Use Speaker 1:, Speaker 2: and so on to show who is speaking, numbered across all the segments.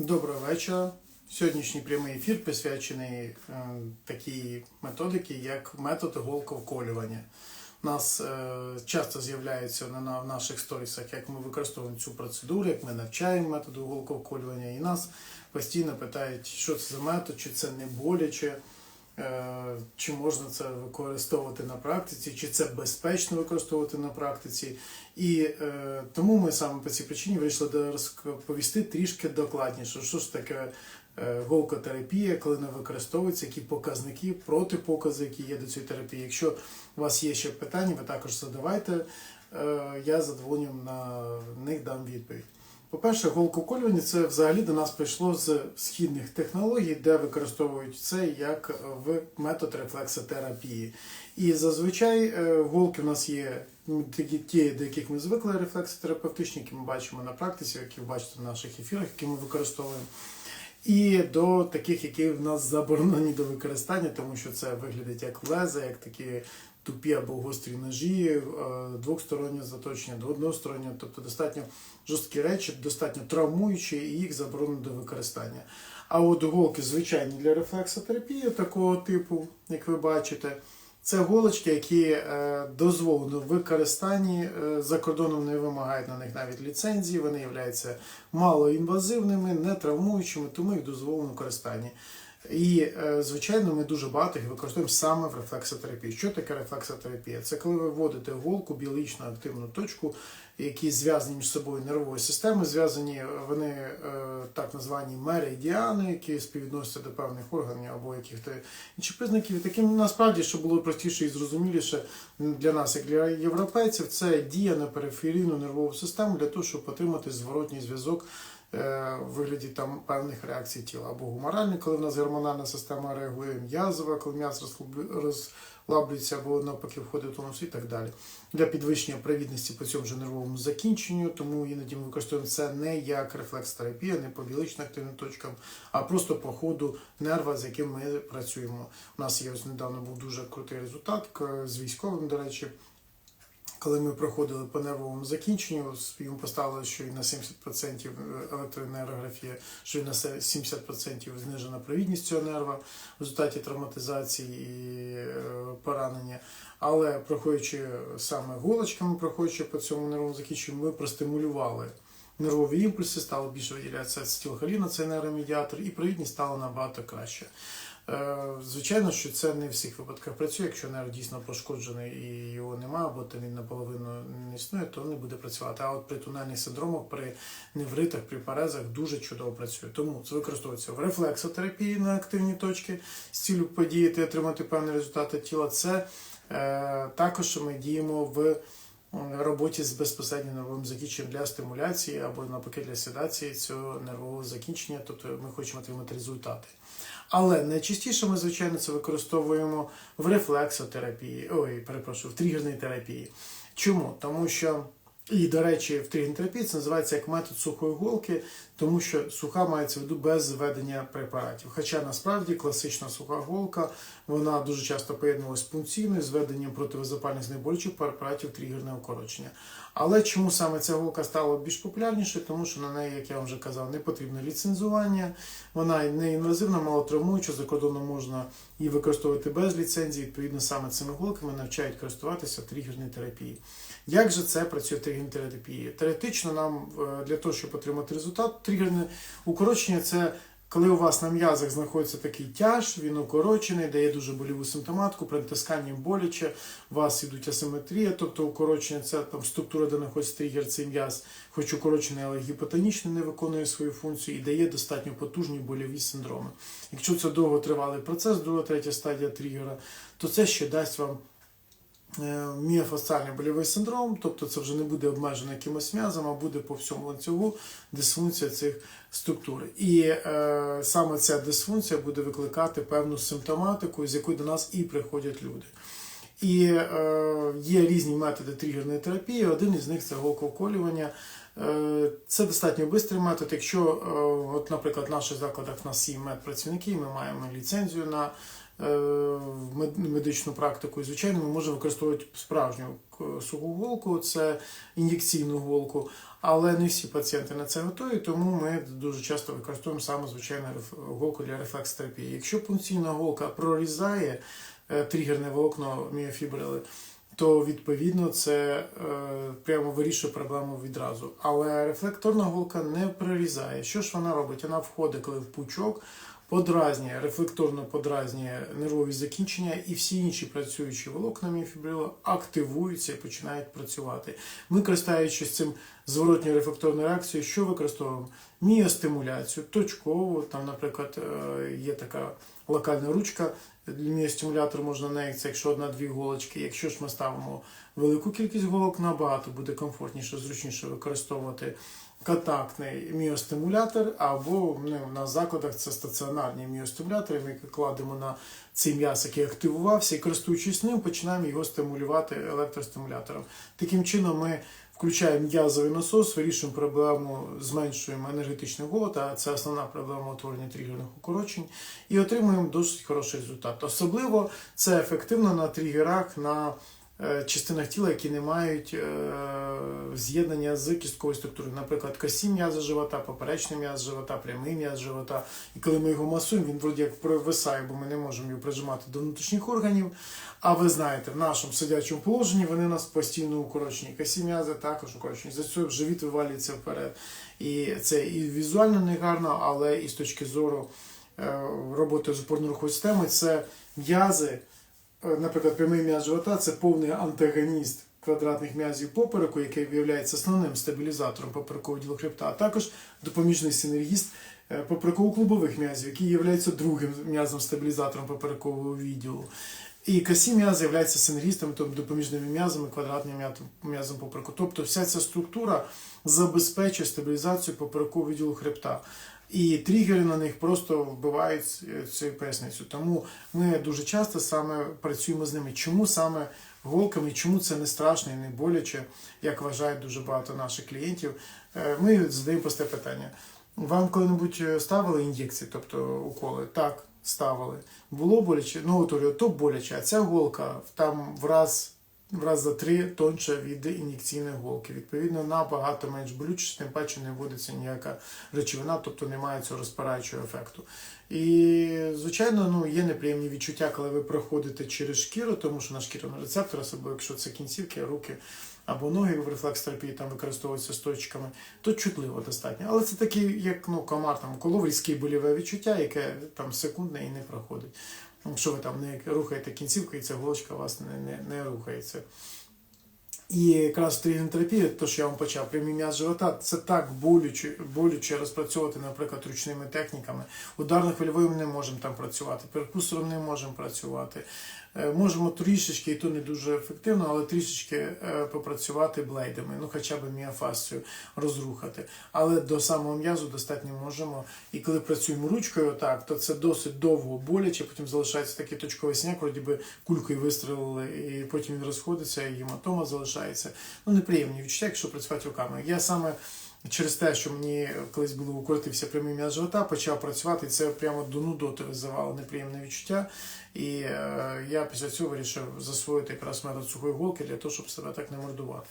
Speaker 1: Доброго вечора. Сьогоднішній прямий ефір присвячений е, такій методиці, як метод голковколювання. У нас е, часто з'являється на, на в наших сторісах, як ми використовуємо цю процедуру, як ми навчаємо методу голковколювання, і нас постійно питають, що це за метод, чи це не боляче, е, чи можна це використовувати на практиці, чи це безпечно використовувати на практиці. І е, тому ми саме по цій причині вирішили розповісти трішки докладніше, що ж таке е, голкотерапія, коли не використовується, які показники, протипокази, які є до цієї терапії. Якщо у вас є ще питання, ви також задавайте. Е, я задоволенням на них дам відповідь. По-перше, голкоколювання це взагалі до нас прийшло з східних технологій, де використовують це як в метод рефлексотерапії. І зазвичай е, голки в нас є ті, до яких ми звикли рефлексотерапевтичні, які ми бачимо на практиці, які ви бачите в наших ефірах, які ми використовуємо. І до таких, які в нас заборонені до використання, тому що це виглядить як леза, як такі тупі або гострі ножі, е, двостороннє заточення до одностороннього, тобто достатньо жорсткі речі, достатньо травмуючі, і їх заборонено до використання. А от голки звичайні для рефлексотерапії такого типу, як ви бачите, це голочки, які е, дозволено в використанні. е, За кордоном не вимагають на них навіть ліцензії, вони являються малоінвазивними, не травмуючими, тому їх дозволено в користанні. І, е, звичайно, ми дуже багато їх використовуємо саме в рефлексотерапії. Що таке рефлексотерапія? Це коли ви вводите голку, біологічно активну точку, які зв'язані між собою нервовою системою, зв'язані вони е, так названі меридіани, які співвідносяться до певних органів або яких-то інших признаків. Таким насправді, щоб було простіше і зрозуміліше для нас, як для європейців, це дія на периферійну нервову систему для того, щоб отримати зворотній зв'язок е, в вигляді там певних реакцій тіла. Або гуморальний, коли в нас гормональна система реагує, м'язова, коли м'яз розслаблю- або навпаки входить в тонус і так далі. Для підвищення привідності по цьому ж нервовому закінченню, тому іноді ми використовуємо це не як рефлекс-терапія, не по біологічно активним точкам, а просто по ходу нерва, з яким ми працюємо. У нас є ось недавно був дуже крутий результат з військовим, до речі. Коли ми проходили по нервовому закінченню, йому поставили, що і на 70% електроенергографія, що і на 70% знижена провідність цього нерва в результаті травматизації і е, поранення. Але проходячи саме голочками, проходячи по цьому нервовому закінченню, ми простимулювали нервові імпульси, стало більше виділятися ацетилхоліна, це нейромедіатор, і провідність стала набагато краще. Е, Звичайно, що це не в всіх випадках працює. Якщо нерв дійсно пошкоджений і його немає, або він наполовину не існує, то не буде працювати. А от при тунельних синдромах, при невритах, при парезах дуже чудово працює. Тому це використовується в рефлексотерапії на активні точки з цілю подіяти, отримати певні результати тіла. Це е, також ми діємо в роботі з безпосередньо нервовим закінченням для стимуляції або навпаки для седації цього нервового закінчення, тобто ми хочемо отримати результати. Але найчастіше ми, звичайно, це використовуємо в рефлексотерапії, ой, перепрошую, в тригерній терапії. Чому? Тому що, і, до речі, в тригерній це називається як метод сухої голки, тому що суха мається в виду без введення препаратів. Хоча насправді класична суха голка вона дуже часто поєднувалася з пункційною з введенням противозапальних знеболючих препаратів тригерне укорочення. Але чому саме ця голка стала більш популярнішою? Тому що на неї, як я вам вже казав, не потрібне ліцензування, вона не інвазивна, малотравмуюча, за кордоном можна її використовувати без ліцензії. Відповідно, саме цими голками навчають користуватися в тригерній терапії. Як же це працює в тригерній терапії? Теоретично нам е, для того, щоб отримати результат, тригерне укорочення це коли у вас на м'язах знаходиться такий тяж, він укорочений, дає дуже боліву симптоматику, при натисканні боляче, у вас ідуть асиметрія, тобто укорочення це там структура, де знаходиться тригер, цей м'яз, хоч укорочений, але гіпотонічний не виконує свою функцію і дає достатньо потужні больові синдроми. Якщо це довготривалий процес, друга, третя стадія тригера, то це ще дасть вам міофасціальний больовий синдром, тобто це вже не буде обмежено якимось м'язом, а буде по всьому ланцюгу дисфункція цих структур. І е, саме ця дисфункція буде викликати певну симптоматику, з якою до нас і приходять люди. І е, є різні методи тригерної терапії. Один із них це голковколювання. Е, Це достатньо швидкий метод. Якщо, е, от, наприклад, в наших закладах в нас сім медпрацівників, ми маємо ліцензію на е, мед- медичну практику, і звичайно, ми можемо використовувати справжню к- суху голку, це ін'єкційну голку. Але не всі пацієнти на це готові, тому ми дуже часто використовуємо саме звичайну голку для рефлекстерапії. Якщо пункційна голка прорізає е, тригерне волокно міофібрили, то відповідно це е, прямо вирішує проблему відразу. Але рефлекторна голка не прорізає. Що ж вона робить? Вона входить, коли в пучок, подразнює, рефлекторно подразнює нервові закінчення, і всі інші працюючі волокна міофібрилу активуються і починають працювати. Ми, користуючись цим зворотньою рефлекторною реакцією, що використовуємо? Міостимуляцію, точкову, там, наприклад, е, є така локальна ручка, міостимулятор можна неї, це якщо одна-дві голочки. Якщо ж ми ставимо велику кількість голок, набагато буде комфортніше, зручніше використовувати контактний міостимулятор, або ну, на закладах це стаціонарні міостимулятори. Ми кладемо на цей м'яз, який активувався, і користуючись ним, починаємо його стимулювати електростимулятором. Таким чином, ми включаємо м'язовий насос, вирішуємо проблему, зменшуємо енергетичний голод, а це основна проблема утворення тригерних укорочень, і отримуємо досить хороший результат. Особливо це ефективно на тригерах на частинах тіла, які не мають е, з'єднання з кістковою структурою. Наприклад, косі м'язи живота, поперечний м'яз живота, прямий м'яз живота. І коли ми його масуємо, він вроді як провисає, бо ми не можемо його прижимати до внутрішніх органів. А ви знаєте, в нашому сидячому положенні вони нас постійно укорочені. Косі м'язи також укорочені. За цього живіт вивалюється вперед. І це і візуально не гарно, але і з точки зору е, роботи з опорно-рухової системи це м'язи. Е, Наприклад, прямий м'яз живота це повний антагоніст квадратних м'язів попереку, який є основним стабілізатором поперекового ділу хребта, а також допоміжний синергіст е, попереково-клубових м'язів, який є другим м'язом стабілізатором поперекового відділу. І косі м'язи являються синергістами, тобто допоміжними м'язами, квадратним м'язом попереку. Тобто вся ця структура забезпечує стабілізацію поперекового відділу хребта. І тригери на них просто вбивають цю поясницю. Тому ми дуже часто саме працюємо з ними. Чому саме голками, чому це не страшно і не боляче, як вважають дуже багато наших клієнтів. Е, Ми задаємо просте питання. Вам коли-небудь е, ставили ін'єкції, тобто уколи? Так, ставили. Було боляче? Ну, от, то боляче, а ця голка там в в раз за три тонше від ін'єкційної голки. Відповідно, набагато менш болюче, тим паче не вводиться ніяка речовина, тобто немає цього розпираючого ефекту. І, звичайно, ну, є неприємні відчуття, коли ви проходите через шкіру, тому що на шкіру на рецептор, особливо якщо це кінцівки, руки або ноги в рефлекс-терапії там використовуються з точками, то чутливо достатньо. Але це такий, як ну, комар, там, колов різке боліве відчуття, яке там секундне і не проходить. Якщо ви там не рухаєте кінцівку, і ця голочка у вас не, не, не рухається. І якраз тригенотерапія, то що я вам почав, прямий м'яз живота, це так болюче, болюче розпрацьовувати, наприклад, ручними техніками. Ударно-хвильовим не можемо там працювати, перкусором не можемо працювати. Е, Можемо трішечки, і то не дуже ефективно, але трішечки е, попрацювати блейдами, ну хоча б міофасцію розрухати. Але до самого м'язу достатньо можемо. І коли працюємо ручкою, так, то це досить довго боляче, потім залишається такий точковий синяк, вроді би кулькою вистрелили, і потім він розходиться, і гематома залишається. Ну, неприємні відчуття, якщо працювати руками. Я саме через те, що мені колись було укоротився прямий м'яз живота, почав працювати, і це прямо до нудоти визивало неприємне відчуття. І е, я після цього вирішив засвоїти якраз метод сухої голки для того, щоб себе так не мордувати.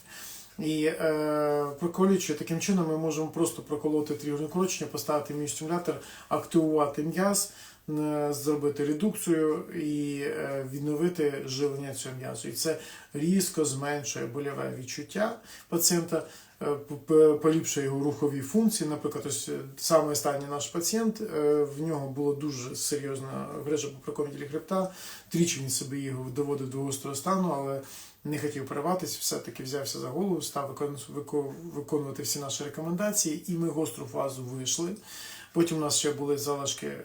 Speaker 1: І е, проколюючи таким чином, ми можемо просто проколоти тригерне корочення, поставити міостимулятор, активувати м'яз, е, зробити редукцію і е, відновити живлення цього м'язу. І це різко зменшує больове відчуття пацієнта, е, поліпшує його рухові функції. Наприклад, ось е, саме останній наш пацієнт, е, в нього було дуже серйозна грижа по прикомі хребта. Тричі він себе його доводив до гострого стану, але не хотів перерватися, все-таки взявся за голову, став викон- виконувати всі наші рекомендації, і ми гостру фазу вийшли. Потім у нас ще були залишки, е,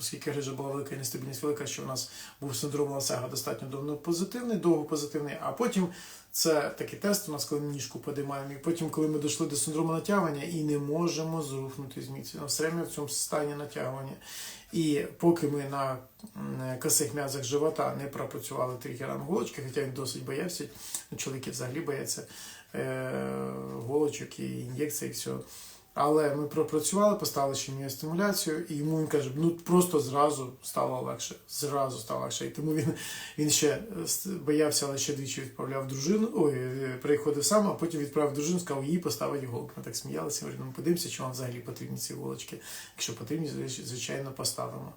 Speaker 1: оскільки грижа була велика і нестабільність велика, що у нас був синдром Ласега достатньо давно позитивний, довго позитивний, а потім це такий тест у нас, коли ми ніжку подимаємо, і потім, коли ми дійшли до синдрому натягування і не можемо зрухнути з місця. Все в цьому стані натягування. І поки ми на косих м'язах живота не пропрацювали тригером голочки, хоча він досить боявся, ну, чоловіки взагалі бояться е, голочок і ін'єкцій, і все. Але ми пропрацювали, поставили ще стимуляцію, і йому він каже, ну просто зразу стало легше. Зразу стало легше. І тому він, він ще е, боявся, але ще двічі відправляв дружину. Ой, е, приходив сам, а потім відправив дружину, сказав, їй поставить іголку. Ми так сміялися. Говорю, ну подивимося, чи вам взагалі потрібні ці іголочки. Якщо потрібні, звичайно, поставимо.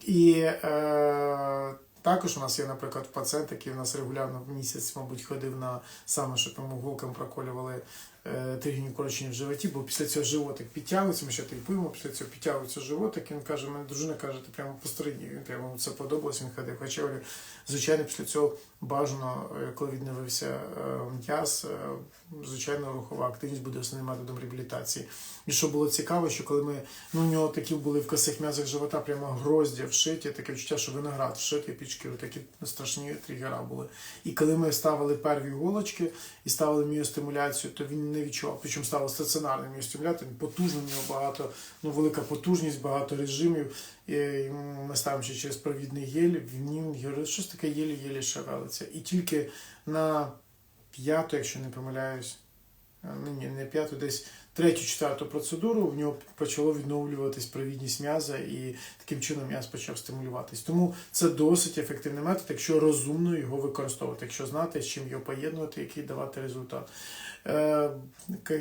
Speaker 1: І е, також у нас є, наприклад, пацієнт, який у нас регулярно в місяць, мабуть, ходив на саме, щоб йому голкам проколювали е, тригні корочення в животі, бо після цього животик підтягується, ми ще типуємо, після цього підтягується животик, і він каже, мене дружина каже, ти прямо посередині, він прямо це подобалось, він ходив. Хоча, звичайно, після цього бажано, е, коли відновився е, м'яз, звичайно, рухова активність буде основним методом реабілітації. І що було цікаво, що коли ми, ну, у нього такі були в косих м'язах живота, прямо гроздя вшиті, таке відчуття, що виноград вшитий під шкіру, такі страшні тригера були. І коли ми ставили перві іголочки і ставили міостимуляцію, то він не відчував. Причому ставили стаціонарний міостимулятор, він потужний, у нього багато, ну, велика потужність, багато режимів. І ми ставимо ще через провідний гель, він говорить, щось таке єлі-єлі шевелиться. І тільки на п'яту, якщо не помиляюсь, ну ні, не п'яту, десь третю, четверту процедуру в нього почало відновлюватись провідність м'яза, і таким чином м'яз почав стимулюватись. Тому це досить ефективний метод, якщо розумно його використовувати, якщо знати, з чим його поєднувати, який давати результат. Е,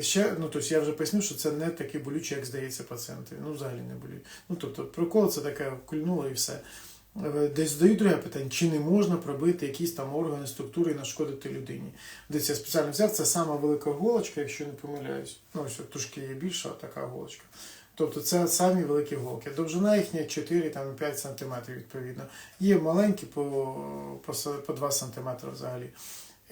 Speaker 1: ще, ну, тобто я вже пояснив, що це не таке болюче, як здається пацієнтові. Ну, взагалі не болюче. Ну, тобто, прокол це таке кульнуло і все. Е, Десь задають друге питання, чи не можна пробити якісь там органи, структури і нашкодити людині. Десь я спеціально взяв, це сама велика голочка, якщо не помиляюсь. Ну, ось трошки є більша така голочка. Тобто це самі великі голки. Довжина їхня 4-5 см відповідно. Є маленькі по, по, по 2 см взагалі.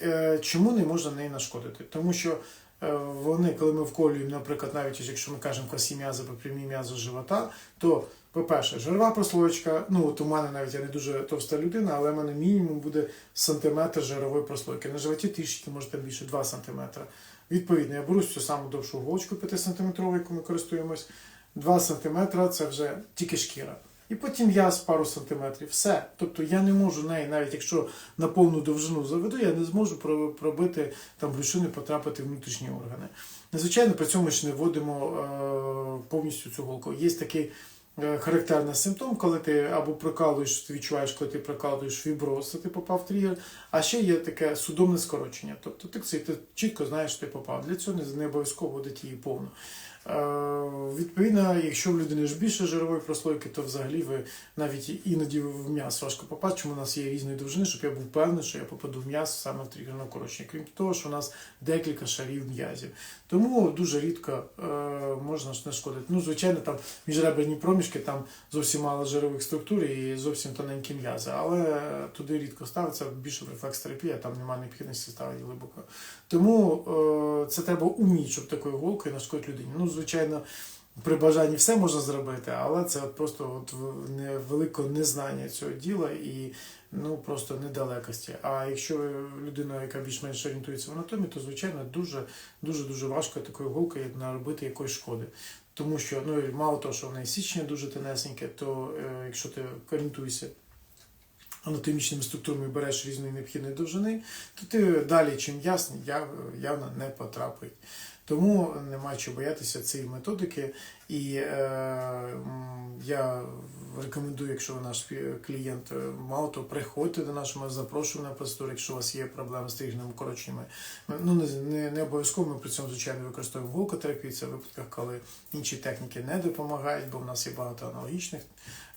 Speaker 1: Е, Чому не можна неї нашкодити? Тому що е, вони, коли ми вколюємо, наприклад, навіть якщо ми кажемо косі м'язи або прямі м'язи живота, то, по-перше, жирова прослойка, ну от у мене навіть я не дуже товста людина, але в мене мінімум буде сантиметр жирової прослойки. На животі трішки, може там більше 2 сантиметри. Відповідно, я беру цю саму довшу голочку 5 сантиметрову, яку ми користуємось. 2 сантиметри це вже тільки шкіра. І потім м'яз пару сантиметрів. Все. Тобто я не можу неї, навіть якщо на повну довжину заведу, я не зможу пробити там брюшини, потрапити в внутрішні органи. Звичайно, при цьому ще не вводимо е, повністю цю голку. Є такий е, характерний симптом, коли ти або прокалуєш, ти відчуваєш, коли ти прокалуєш фіброз, ти попав в тригер, а ще є таке судомне скорочення. Тобто ти, ти чітко знаєш, що ти попав. Для цього не, не обов'язково вводити її повну. Е, Відповідно, якщо в людини ж більше жирової прослойки, то взагалі ви навіть іноді в м'яс важко попасти, чому у нас є різної довжини, щоб я був певний, що я попаду в м'яс саме в тригерне корочення. Крім того, що у нас декілька шарів м'язів. Тому дуже рідко е, можна ж нашкодити. Ну, звичайно, там міжреберні проміжки, там зовсім мало жирових структур і зовсім тоненькі м'язи, але туди рідко ставиться, більше рефлекс-терапія, там немає необхідності ставити глибоко. Тому е, це треба уміти, щоб такою голкою нашкодити людині. Ну, звичайно, при бажанні все можна зробити, але це от просто от велике незнання цього діла і ну просто недалекості. А якщо людина, яка більш-менш орієнтується в анатомії, то звичайно дуже дуже дуже важко такою голкою наробити якоїсь шкоди. Тому що ну мало того, що в неї січення дуже тенесеньке, то е, якщо ти орієнтуєшся анатомічними структурами береш різної необхідної довжини, то ти далі, чим ясний, яв- явно не потрапить. Тому нема чого боятися цієї методики. І е, я рекомендую, якщо ви наш клієнт, е, мало того, приходьте до нашого запрошуємо на процедуру, якщо у вас є проблеми з тригними короченнями. Ну, не, не, не обов'язково ми при цьому, звичайно, використовуємо голкотерапію. Це в випадках, коли інші техніки не допомагають, бо в нас є багато аналогічних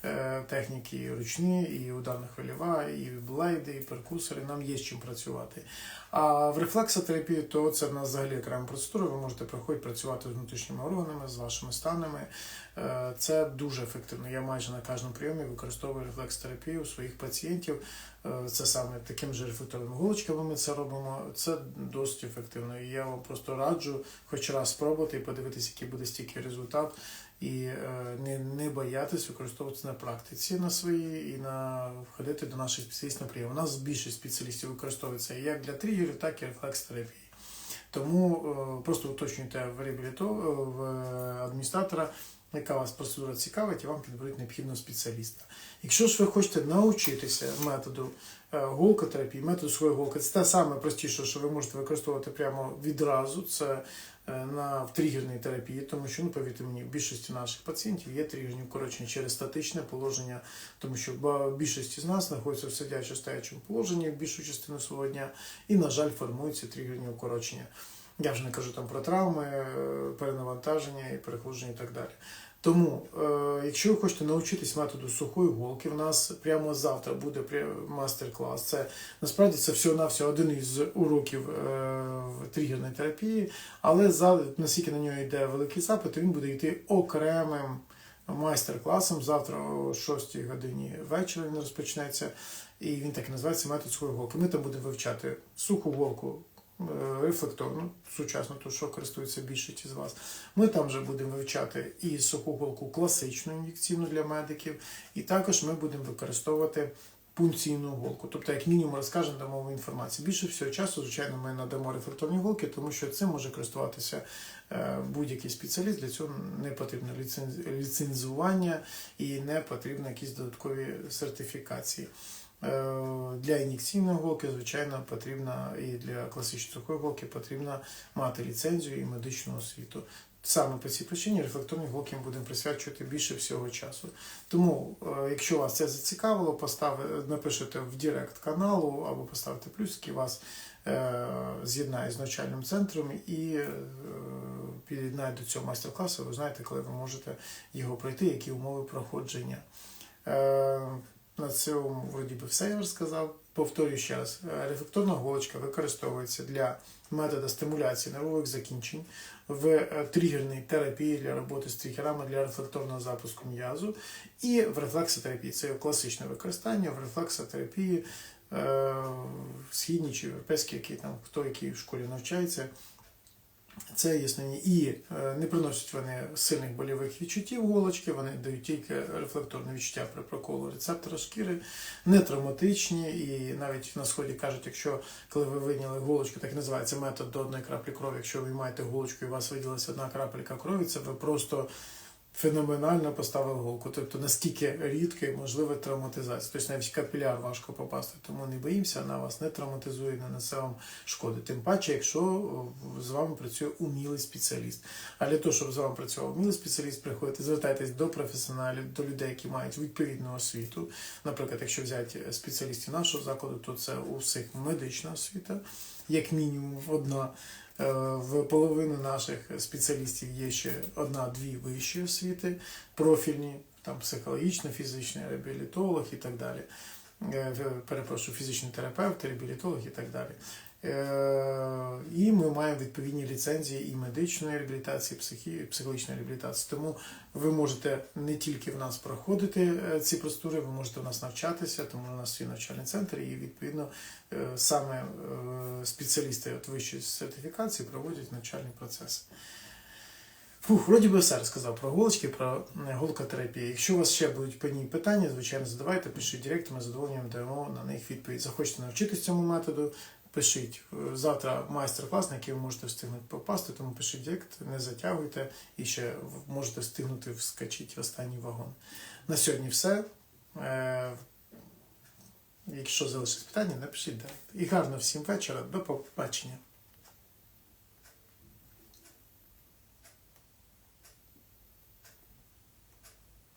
Speaker 1: е, технік, і ручні, і ударна хвильова, і блейди, і перкусори. Нам є з чим працювати. А в рефлексотерапії, то це в нас взагалі окрема процедура. Ви можете приходити працювати з внутрішніми органами, з вашими станами. Е, Це дуже ефективно. Я майже на кожному прийомі використовую рефлексотерапію у своїх пацієнтів. Е, Це саме такими ж рефлекторними голочками ми це робимо. Це досить ефективно. І я вам просто раджу хоч раз спробувати і подивитися, який буде стільки результат. І е, не, не боятись використовувати на практиці на своїй і на ходити до наших спеціалістів на прийом. У нас більшість спеціалістів використовується як для тригерів, так і рефлекс-терапії. Тому е, просто уточнюйте в реабіліто в адміністратора, яка вас процедура цікавить, і вам підберуть необхідного спеціаліста. Якщо ж ви хочете навчитися методу е, голкотерапії, методу своєї голки, це те саме простіше, що ви можете використовувати прямо відразу. Це е, на в тригерній терапії, тому що ну повірте мені, в більшості наших пацієнтів є тригерні укорочення через статичне положення, тому що більшість з нас знаходиться в сидячо стоячому положенні більшу частину свого дня, і на жаль, формуються тригерні укорочення. Я вже не кажу там про травми, е, перенавантаження і перехлуження і так далі. Тому, е, якщо ви хочете навчитись методу сухої голки, в нас прямо завтра буде мастер-клас. Це насправді це всього-навсього один із уроків е, тригерної терапії, але за, наскільки на нього йде великий запит, він буде йти окремим майстер-класом. Завтра о 6 годині вечора він розпочнеться. І він так і називається метод сухої голки. Ми там будемо вивчати суху голку, е, рефлекторну, сучасну, ту, що користується більшість із вас. Ми там вже будемо вивчати і суху голку класичну ін'єкційну для медиків, і також ми будемо використовувати пункційну голку. Тобто, як мінімум, розкажемо дамо інформацію. Більше всього часу, звичайно, ми надамо рефлекторні голки, тому що цим може користуватися е, будь-який спеціаліст. Для цього не потрібно ліцензування і не потрібно якісь додаткові сертифікації. Е, Для ін'єкційної голки, звичайно, потрібно і для класичної сухої голки потрібно мати ліцензію і медичну освіту. Саме по цій причині рефлекторні голки ми будемо присвячувати більше всього часу. Тому, е, якщо вас це зацікавило, постави, напишете в Директ каналу або поставте плюс, який вас е, з'єднає з навчальним центром і е, під'єднає до цього майстер-класу. Ви знаєте, коли ви можете його пройти, які умови проходження. Е, на цьому вроді би все я розказав. Повторюю ще раз, е, рефлекторна голочка використовується для методу стимуляції нервових закінчень в е, тригерній терапії для роботи з тригерами для рефлекторного запуску м'язу і в рефлексотерапії. Це класичне використання в рефлексотерапії е, східній чи європейській, які там хто який в школі навчається. Це є. І е, не приносять вони сильних болівих відчуттів голочки, вони дають тільки рефлекторне відчуття при проколу рецептора шкіри, не травматичні. І навіть на сході кажуть, якщо коли ви вийняли голочку, так називається метод до одної краплі крові. Якщо ви маєте голочку і у вас виділилася одна крапелька крові, це ви просто феноменально поставили голку. Тобто наскільки рідко і можлива травматизація. Тобто навіть капіляр важко попасти, тому не боїмося, вона вас не травматизує, не несе вам шкоди. Тим паче, якщо з вами працює умілий спеціаліст. А для того, щоб з вами працював умілий спеціаліст, приходите, звертайтесь до професіоналів, до людей, які мають відповідну освіту. Наприклад, якщо взяти спеціалістів нашого закладу, то це у всіх медична освіта, як мінімум одна. Е, В половини наших спеціалістів є ще одна-дві вищі освіти, профільні, там психологічно, фізичний реабілітолог і так далі. Е, Перепрошую, фізичний терапевт, реабілітолог і так далі. Е, І ми маємо відповідні ліцензії і медичної реабілітації, психі, психологічної реабілітації. Тому ви можете не тільки в нас проходити е, ці процедури, ви можете в нас навчатися, тому у нас є навчальний центр, і відповідно е, саме спеціалісти от вищої сертифікації проводять навчальний процес. Фух, вроді би все розказав про голочки, про голкотерапію. Якщо у вас ще будуть по питання, звичайно, задавайте, пишіть директ, ми задоволенням даємо на них відповідь. Захочете навчитись цьому методу, пишіть. Е, Завтра майстер-клас, на який ви можете встигнути попасти, тому пишіть директ, не затягуйте і ще можете встигнути вскочити в останній вагон. На сьогодні все. Е, Якщо залишить питання, напишіть директ. І гарно всім вечора. До побачення.